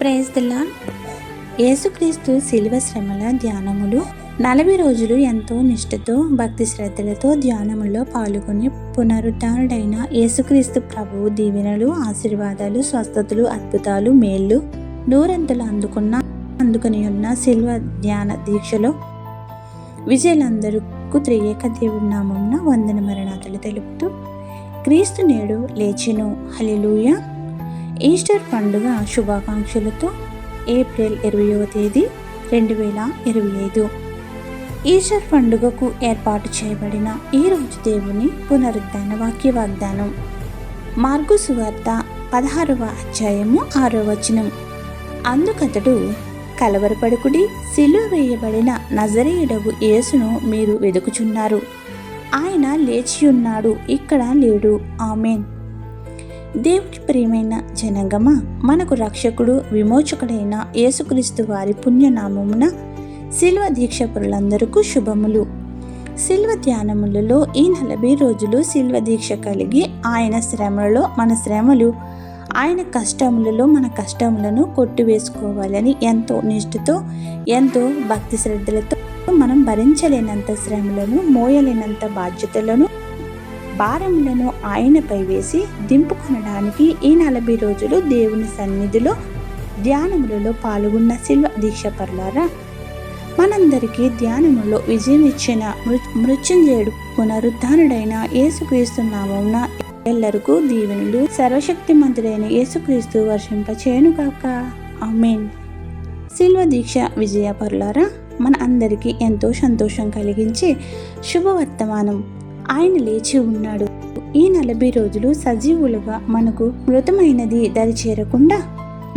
Praise దిలా యేసుక్రీస్తు శిలువ శ్రమల ధ్యానములు నలభై రోజులు ఎంతో నిష్ఠతో భక్తి శ్రద్ధలతో ధ్యానములో పాల్గొని పునరుద్ధానుడైన యేసుక్రీస్తు ప్రభువు దీవెనలు ఆశీర్వాదాలు స్వస్థతలు అద్భుతాలు మేళ్ళు నూరంతలు అందుకున్న అందుకుని ఉన్న శిల్వ ధ్యాన దీక్షలో విజయులందరికీ త్రియేక దేవుడి నామంన వందన మరణాతలు తెలుపుతూ క్రీస్తు నేడు లేచెను. హల్లెలూయా. ఈస్టర్ పండుగ శుభాకాంక్షలతో ఏప్రిల్ ఇరవయవ తేదీ రెండు వేల ఇరవై ఐదు ఈస్టర్ పండుగకు ఏర్పాటు చేయబడిన ఈ రోజు దేవుని పునరుద్ధాన వాక్య వాగ్దానం మార్గు సువార్త పదహారవ అధ్యాయము ఆరో వచనం. అందుకతడు కలవరపడుకుడి సిలువ వేయబడిన నజరేయుడగు యేసును మీరు వెదుకుచున్నారు. ఆయన లేచి ఉన్నాడు ఇక్కడ లేడు. ఆమెన్. దేవుని ప్రియమైన జనగమ మనకు రక్షకుడు విమోచకుడైన యేసుక్రీస్తు వారి పుణ్యనామమున శిల్వ దీక్షపరులందరికీ శుభములు. శిల్వ ధ్యానములలో ఈ నలభై రోజులు శిల్వ దీక్ష కలిగి ఆయన శ్రమలలో మన శ్రమలు ఆయన కష్టములలో మన కష్టములను కొట్టివేసుకోవాలని ఎంతో నిష్ఠతో ఎంతో భక్తి శ్రద్ధలతో మనం భరించలేనంత శ్రమలను మోయలేనంత బాధ్యతలను భారములను ఆయనపై వేసి దింపుకొనడానికి ఈ నలభై రోజులు దేవుని సన్నిధిలో ధ్యానములలో పాల్గొన్న శిల్వ దీక్ష పర్లారా మనందరికీ ధ్యానములో విజయం ఇచ్చిన మృత్యుంజయుడు పునరుద్ధానుడైన యేసుక్రీస్తు నామమున ఎల్లరికూ దీవెనులు సర్వశక్తిమంతుడైన యేసుక్రీస్తు వర్షింపచేయను కాక ఆమెన్. శిల్వ దీక్ష విజయ పరులారా మన అందరికీ ఎంతో సంతోషం కలిగించే శుభవర్తమానం ఆయన లేచి ఉన్నాడు. ఈ నలభై రోజులు సజీవులుగా మనకు మృతమైనది దరి చేరకుండా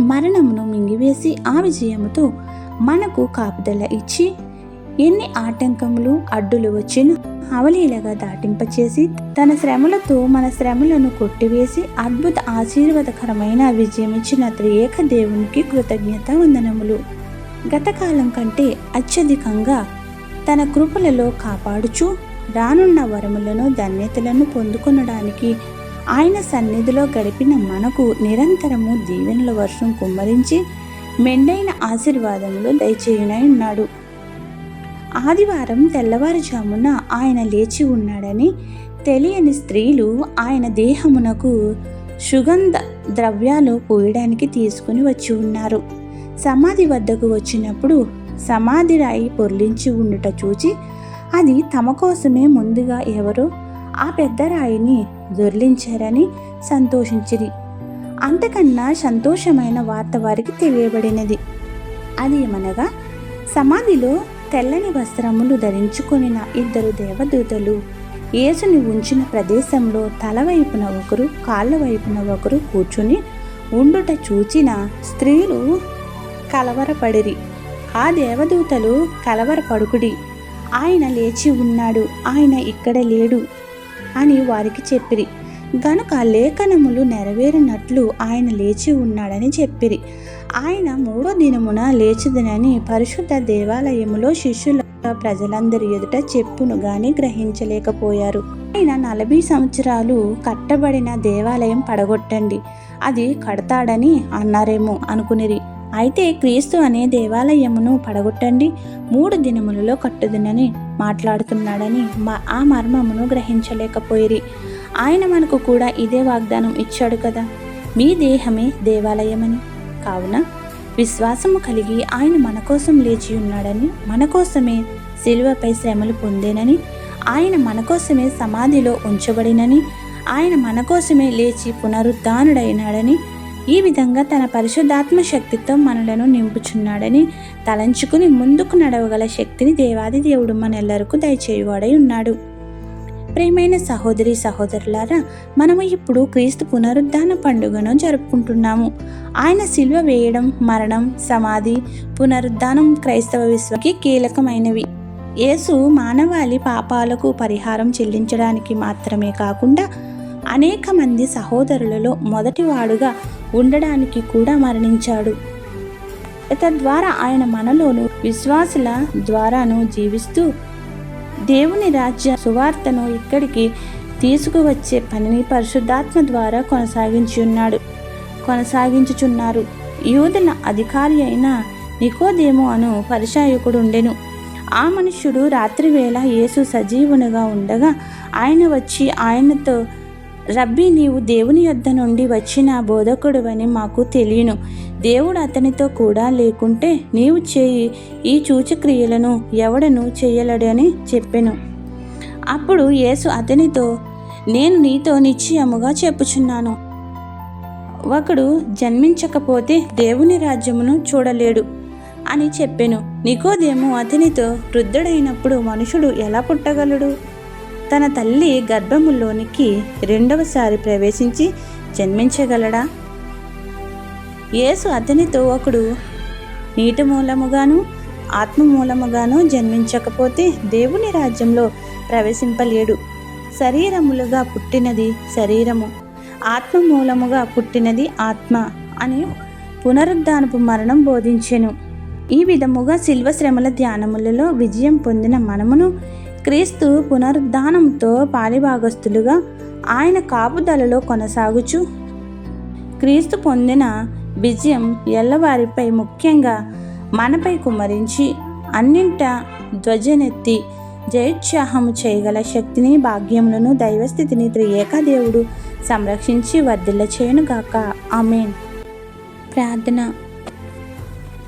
మరణమును మింగివేసి ఆ విజయముతో మనకు కాపుదల ఇచ్చి ఎన్ని ఆటంకములు అడ్డులు వచ్చినా అవలీలగా దాటింపచేసి తన శ్రమలతో మన శ్రమలను కొట్టివేసి అద్భుత ఆశీర్వాదకరమైన విజయం ఇచ్చిన త్రియేక దేవునికి కృతజ్ఞత వందనములు. గతకాలం కంటే అత్యధికంగా తన కృపలలో కాపాడుచు రానున్న వరములను ధన్యతలను పొందుకొనడానికి ఆయన సన్నిధిలో గడిపిన మనకు నిరంతరము దీవెనల వర్షం కుమ్మరించి మెండైన ఆశీర్వాదములు దయచేయునై ఉన్నాడు ఆదివారం తెల్లవారుజామున ఆయన లేచి ఉన్నాడని తెలియని స్త్రీలు ఆయన దేహమునకు సుగంధ ద్రవ్యాలు పూయడానికి తీసుకుని వచ్చి ఉన్నారు. సమాధి వద్దకు వచ్చినప్పుడు సమాధి రాయి పొర్లించి ఉండుట చూచి అది తమ కోసమే ముందుగా ఎవరో ఆ పెద్ద రాయిని దొర్లించారని సంతోషించిరి. అంతకన్నా సంతోషమైన వార్త వారికి తెలియబడినది. అది ఏమనగా సమాధిలో తెల్లని వస్త్రములు ధరించుకొనిన ఇద్దరు దేవదూతలు యేసుని ఉంచిన ప్రదేశంలో తల వైపున ఒకరు కాళ్ళ వైపున ఒకరు కూర్చుని ఉండుట చూచిన స్త్రీలు కలవరపడిరి. ఆ దేవదూతలు కలవరపడుకుడి. ఆయన లేచి ఉన్నాడు ఆయన ఇక్కడ లేడు అని వారికి చెప్పిరి. గనుక లేఖనములు నెరవేరినట్లు ఆయన లేచి ఉన్నాడని చెప్పిరి. ఆయన మూడో దినమున లేచిదనని పరిశుద్ధ దేవాలయములో శిష్యుల ప్రజలందరి ఎదుట చెప్పును గాని గ్రహించలేకపోయారు. ఆయన నలభై సంవత్సరాలు కట్టబడిన దేవాలయం పడగొట్టండి అది కడతాడని అన్నారేమో అనుకునిరి. అయితే క్రీస్తు అనే దేవాలయమును పడగొట్టండి మూడు దినములలో కట్టుదునని మాట్లాడుతున్నాడని ఆ మర్మమును గ్రహించలేకపోయిరి. ఆయన మనకు కూడా ఇదే వాగ్దానం ఇచ్చాడు కదా మీ దేహమే దేవాలయమని. కావున విశ్వాసము కలిగి ఆయన మన కోసం లేచి ఉన్నాడని మన కోసమే శిలువపై శ్రమలు పొందేనని ఆయన మన కోసమే సమాధిలో ఉంచబడినని ఆయన మన కోసమే లేచి పునరుద్ధానుడైనాడని ఈ విధంగా తన పరిశుద్ధాత్మ శక్తితో మనలను నింపుచున్నాడని తలంచుకుని ముందుకు నడవగల శక్తిని దేవాది దేవుడు మనెల్లరకు దయచేయువాడై ఉన్నాడు. ప్రేమైన సహోదరి సహోదరులారా మనము ఇప్పుడు క్రీస్తు పునరుద్ధాన పండుగను జరుపుకుంటున్నాము. ఆయన శిల్వ వేయడం మరణం సమాధి పునరుద్ధానం క్రైస్తవ విశ్వకి కీలకమైనవి. యేసు మానవాళి పాపాలకు పరిహారం చెల్లించడానికి మాత్రమే కాకుండా అనేక మంది సహోదరులలో మొదటివాడుగా ఉండడానికి కూడా మరణించాడు. తద్వారా ఆయన మనలోను విశ్వాసుల ద్వారాను జీవిస్తూ దేవుని రాజ్య సువార్తను ఇక్కడికి తీసుకువచ్చే పనిని పరిశుద్ధాత్మ ద్వారా కొనసాగించి ఉన్నాడు కొనసాగించుచున్నారు. యూదుల అధికారి అయిన నికోదేము అను పరిచాయకుడు ఉండెను ఆ మనుష్యుడు రాత్రివేళ యేసు సజీవునిగా ఉండగా ఆయన వచ్చి ఆయనతో రబ్బీ నీవు దేవుని యొద్ద నుండి వచ్చిన బోధకుడువని మాకు తెలియను. దేవుడు అతనితో కూడా లేకుంటే నీవు చేయి ఈ చూచక్రియలను ఎవడను చేయలేడని చెప్పెను. అప్పుడు యేసు అతనితో నేను నీతో నిశ్చయముగా చెప్పుచున్నాను. ఒకడు జన్మించకపోతే దేవుని రాజ్యమును చూడలేడు అని చెప్పెను. నికోదేము అతనితో వృద్ధుడైనప్పుడు మనుషుడు ఎలా పుట్టగలడు? తన తల్లి గర్భములోనికి రెండవసారి ప్రవేశించి జన్మించగలడా? యేసు అతనితో ఒకడు నీటి మూలముగాను ఆత్మ మూలముగాను జన్మించకపోతే దేవుని రాజ్యంలో ప్రవేశింపలేడు. శరీరములుగా పుట్టినది శరీరము ఆత్మ మూలముగా పుట్టినది ఆత్మ అని పునరుద్ధానపు మరణం బోధించెను. ఈ విధముగా శిల్వ శ్రమల ధ్యానములలో విజయం పొందిన మనమును క్రీస్తు పునరుద్ధానంతో పాలిభాగస్తులుగా ఆయన కాపుదలలో కొనసాగుచు. క్రీస్తు పొందిన విజయం ఎల్లవారిపై ముఖ్యంగా మనపై కుమరించి అన్నింట ధ్వజనెత్తి జయోత్సాహము చేయగల శక్తిని భాగ్యములను దైవస్థితిని త్రియేకదేవుడు సంరక్షించి వర్ధిల్ల చేయనుగాక ఆమెన్. ప్రార్థన.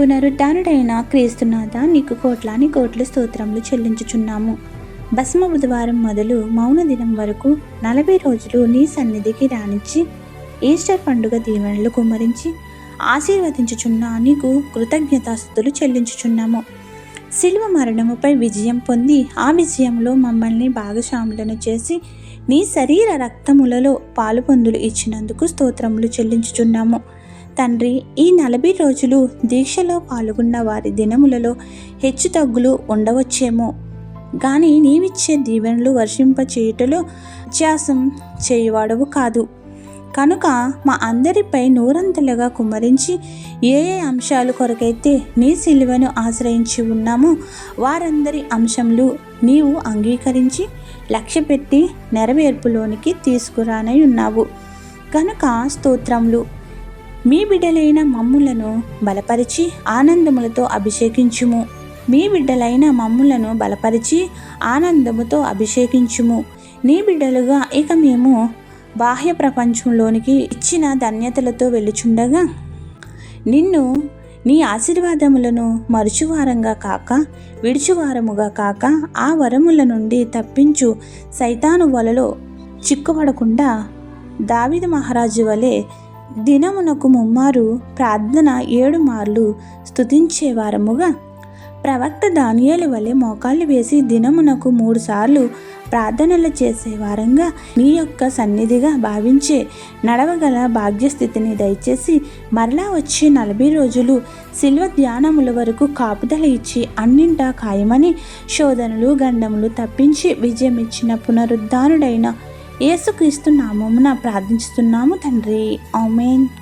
పునరుద్ధానుడైన క్రీస్తునాథ నీకు కోట్లాని కోట్ల స్తోత్రములు చెల్లించుచున్నాము. భస్మ బుధవారం మొదలు మౌన దినం వరకు నలభై రోజులు నీ సన్నిధికి రానిచ్చి ఈస్టర్ పండుగ దీవెనలు కుమ్మరించి ఆశీర్వదించుచున్న నీకు కృతజ్ఞతాస్థుతులు చెల్లించుచున్నాము. శిల్వ మరణముపై విజయం పొంది ఆ విజయంలో మమ్మల్ని భాగస్వాములను చేసి నీ శరీర రక్తములలో పాలుపొందులు ఇచ్చినందుకు స్తోత్రములు చెల్లించుచున్నాము. తండ్రి ఈ నలభై రోజులు దీక్షలో పాల్గొన్న వారి దినములలో హెచ్చు తగ్గులు ఉండవచ్చేమో. కానీ నీవిచ్చే దీవెనలు వర్షింప చేయుటలో వ్యత్యాసం చేయువాడవు కాదు. కనుక మా అందరిపై నూరంతలుగా కుమ్మరించి ఏ ఏ అంశాలు కొరకైతే నీ సిలువను ఆశ్రయించి ఉన్నామో వారందరి అంశములు నీవు అంగీకరించి లక్ష్యపెట్టి నెరవేర్పులోనికి తీసుకురానై ఉన్నావు. కనుక స్తోత్రములు. మీ బిడ్డలైన మమ్ములను బలపరిచి ఆనందములతో అభిషేకించుము. మీ బిడ్డలైన మమ్ములను బలపరిచి ఆనందముతో అభిషేకించుము. నీ బిడ్డలుగా ఇక మేము బాహ్య ప్రపంచంలోనికి ఇచ్చిన ధన్యతలతో వెళ్ళుచుండగా నిన్ను నీ ఆశీర్వాదములను మరుచువారంగా కాక విడిచివారముగా కాక ఆ వరముల నుండి తప్పించు సైతాను వలలో చిక్కుపడకుండా దావిద మహారాజు వలె దినమునకు ముమ్మారు ప్రార్థన ఏడు మార్లు స్తుతించే వారముగా ప్రవక్త దానియేలు వలె మోకాళ్ళు వేసి దినమునకు మూడుసార్లు ప్రార్థనలు చేసే వారంగా నీ యొక్క సన్నిధిగా భావించే నడవగల భాగ్యస్థితిని దయచేసి మరలా వచ్చే నలభై రోజులు శిల్వ ధ్యానముల వరకు కాపుదల ఇచ్చి అన్నింటా ఖాయమని శోధనలు గండములు తప్పించి విజయం ఇచ్చిన పునరుద్ధానుడైన యేసుక్రీస్తు నామమున ప్రార్థిస్తున్నాము తండ్రి. ఆమెన్.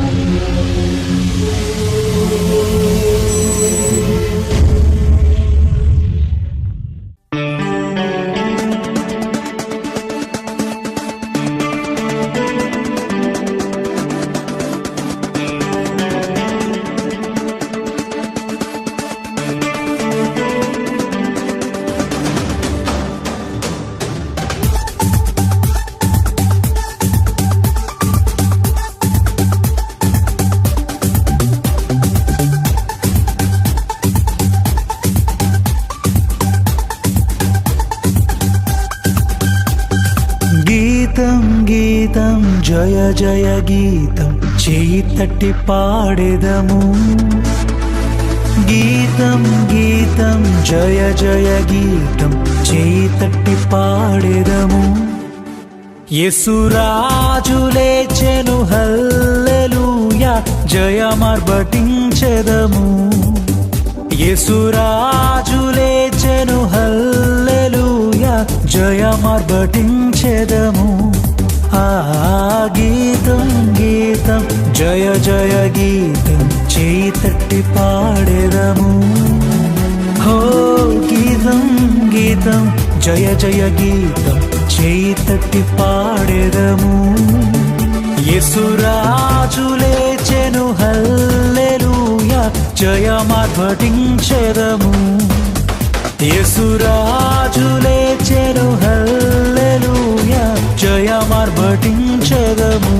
జయ జయ గీతం చేయి తట్టి పాడెదము. గీతం గీతం జయ జయ గీతం చేయి తట్టి పాడెదము. యేసురాజు చెను హల్లెలూయా జయమర్బటించెదము యేసురాజు చెను హల్లెలూయా జయమర్బటించెదము ఆ గీతం గీతం జయ జయ గీతం చేయి తట్టి పాడేదము. హో గీతం గీతం జయ జయ గీతం చేయి తట్టి పాడేదము. యేసురాజు లేచెను హల్లెలూయా జయమార్భటించెదము యేసురాజులే చెరు హల్లెలూయా. జయ మార్బటించగము